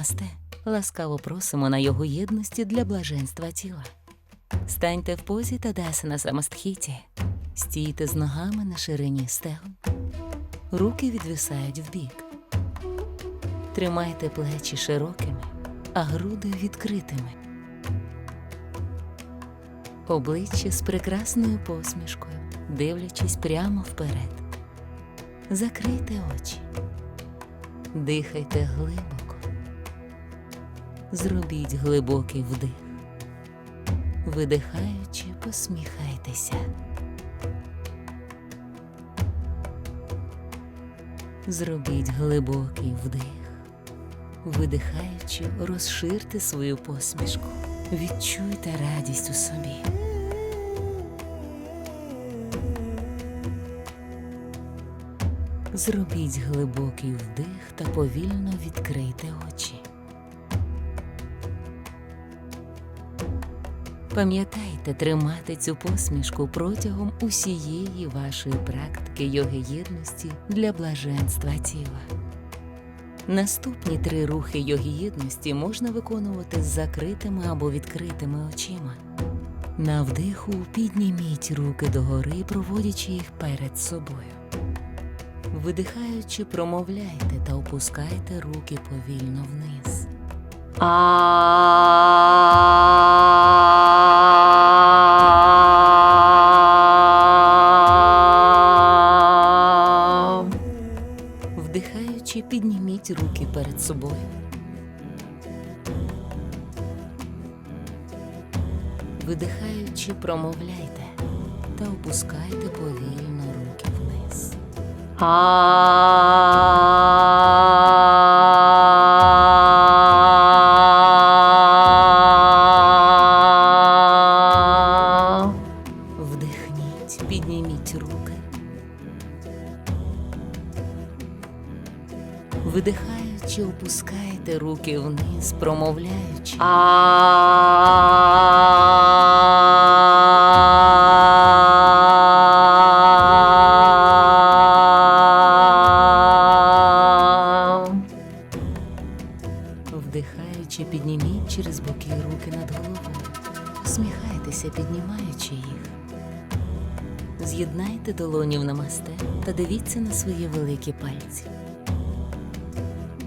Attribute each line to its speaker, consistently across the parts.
Speaker 1: намасте. Ласкаво просимо на його єдності для блаженства тіла. Станьте в позі Тадасана Самастхіті. Стійте з ногами на ширині стегон. Руки відвисають вбік. Тримайте плечі широкими, а груди відкритими. Обличчя з прекрасною посмішкою, дивлячись прямо вперед. Закрийте очі. Дихайте глибоко. Зробіть глибокий вдих. Видихаючи, посміхайтеся. Зробіть глибокий вдих. Видихаючи, розширте свою посмішку. Відчуйте радість у собі. Зробіть глибокий вдих та повільно відкрийте очі. Пам'ятайте тримати цю посмішку протягом усієї вашої практики йоги єдності для блаженства тіла. Наступні три рухи йоги єдності можна виконувати з закритими або відкритими очима. На вдиху підніміть руки догори, проводячи їх перед собою. Видихаючи, промовляйте та опускайте руки повільно вниз. Вдихаючи, підніміть руки перед собою. Видихаючи, промовляйте та опускайте повільно руки вниз. Вдихніть, руки вниз, промовляючи. Вдихаючи, підніміть через боки руки над головою. Усміхайтеся, піднімаючи їх. З'єднайте долоні в намасте та дивіться на свої великі пальці.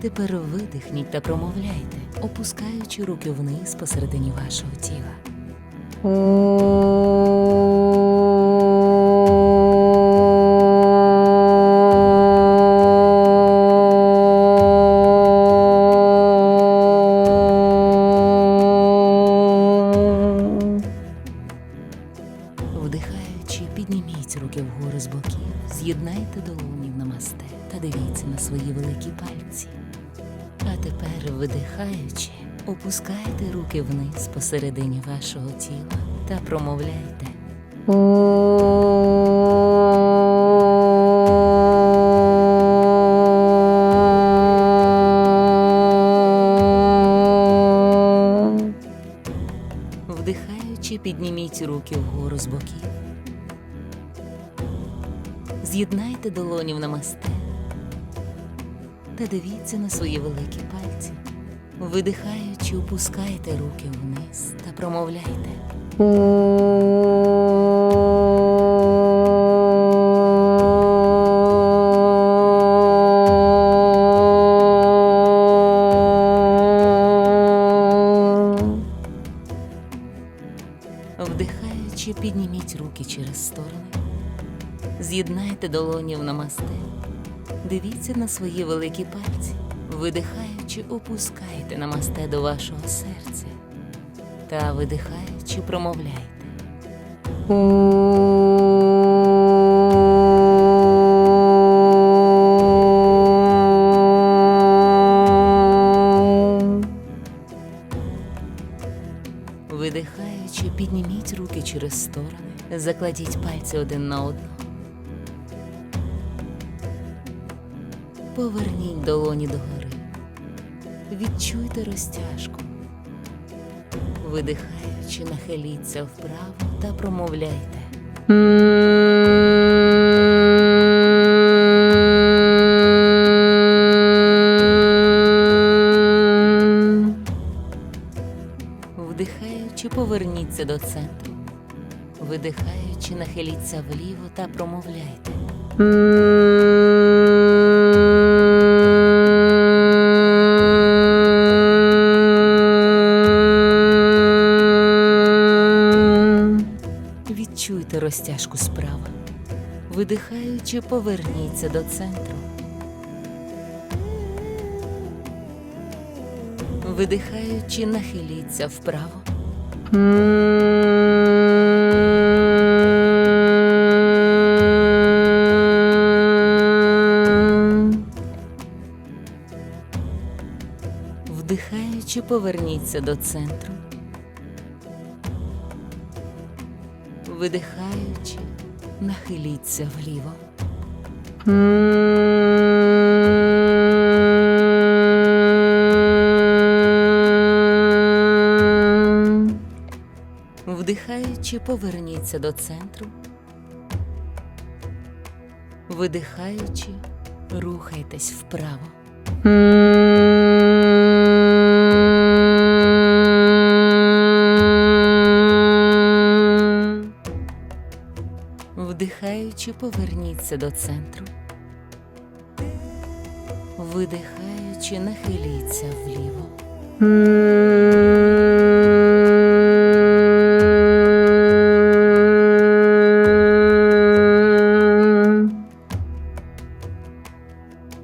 Speaker 1: Тепер видихніть та промовляйте, опускаючи руки вниз посередині вашого тіла. Вдихаючи, підніміть руки вгору з боків, з'єднайте долоні в намасте та дивіться на свої великі пальці. Видихаючи, опускайте руки вниз посередині вашого тіла та промовляйте. Вдихаючи, підніміть руки вгору з боків. З'єднайте долоні в намасте та дивіться на свої великі пальці. Видихаючи, опускайте руки вниз та промовляйте. Вдихаючи, підніміть руки через сторони. З'єднайте долоні в намасте. Дивіться на свої великі пальці. Видихаючи, опускайте намасте до вашого серця. Та видихаючи, промовляйте. Видихаючи, підніміть руки через сторони, закладіть пальці один на одного. Поверніть долоні догори відчуйте розтяжку, видихаючи, нахиліться вправо та промовляйте. Вдихаючи, поверніться до центру, видихаючи, нахиліться вліво та промовляйте. Відчуйте розтяжку справа. Видихаючи, поверніться до центру. Видихаючи, нахиліться вправо. Вдихаючи, поверніться до центру. Видихаючи, нахиліться вліво. Вдихаючи, поверніться до центру. Видихаючи, рухайтесь вправо. Вдихаючи, поверніться до центру. Видихаючи, нахиліться вліво.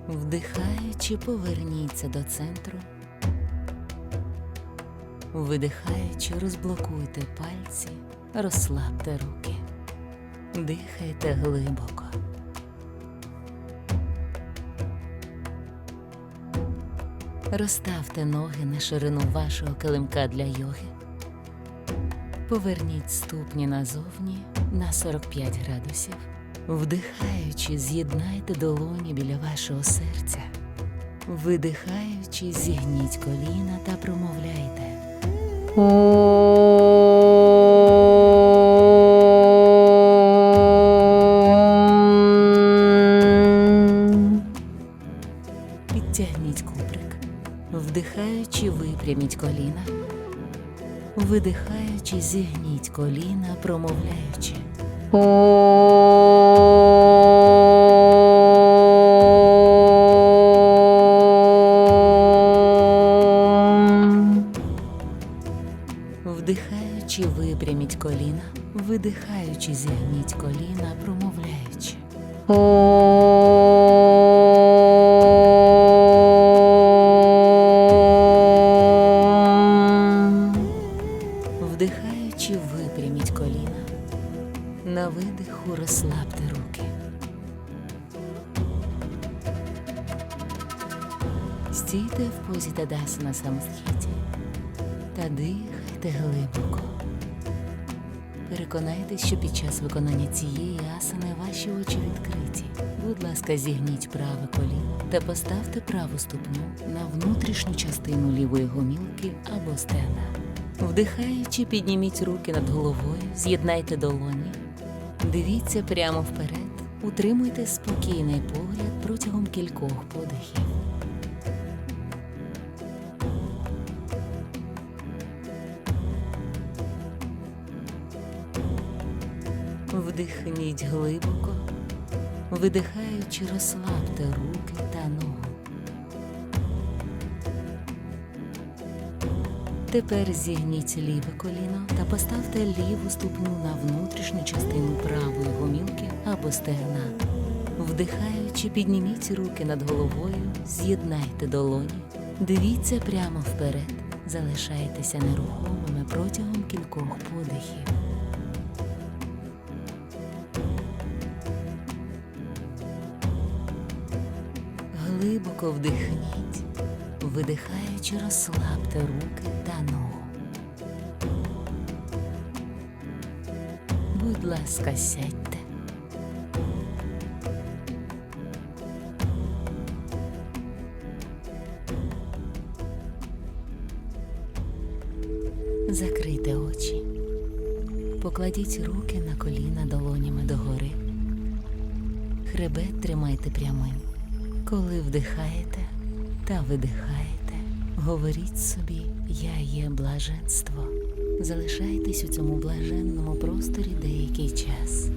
Speaker 1: Вдихаючи, поверніться до центру. Видихаючи, розблокуйте пальці, розслабте руки. Дихайте глибоко. Розставте ноги на ширину вашого килимка для йоги. Поверніть ступні назовні на 45 градусів. Вдихаючи, з'єднайте долоні біля вашого серця. Видихаючи, зігніть коліна та промовляйте. Вдихаючи, випряміть коліна. Видихаючи, зігніть коліна, промовляючи. Вдихаючи, випряміть коліна. Видихаючи, зігніть коліна, промовляючи. Стійте в позі Тадаса на самосхіті та дихайте глибоко. Переконайтесь, що під час виконання цієї асани ваші очі відкриті. Будь ласка, зігніть праве коліно та поставте праву ступню на внутрішню частину лівої гомілки або стена. Вдихаючи, підніміть руки над головою, з'єднайте долоні. Дивіться прямо вперед. Утримуйте спокійний погляд протягом кількох подихів. Вдихніть глибоко, видихаючи, розслабте руки та ногу. Тепер зігніть ліве коліно та поставте ліву ступню на внутрішню частину правої гомілки або стегна. Вдихаючи, підніміть руки над головою, з'єднайте долоні, дивіться прямо вперед, залишайтеся нерухомими протягом кількох подихів. Глибоко вдихніть, видихаючи, розслабте руки та ногу. Будь ласка, сядьте. Закрийте очі. Покладіть руки на коліна долонями догори. Хребет тримайте прямим. Коли вдихаєте та видихаєте, говоріть собі, я є блаженство. Залишайтесь у цьому блаженному просторі деякий час.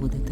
Speaker 1: Будете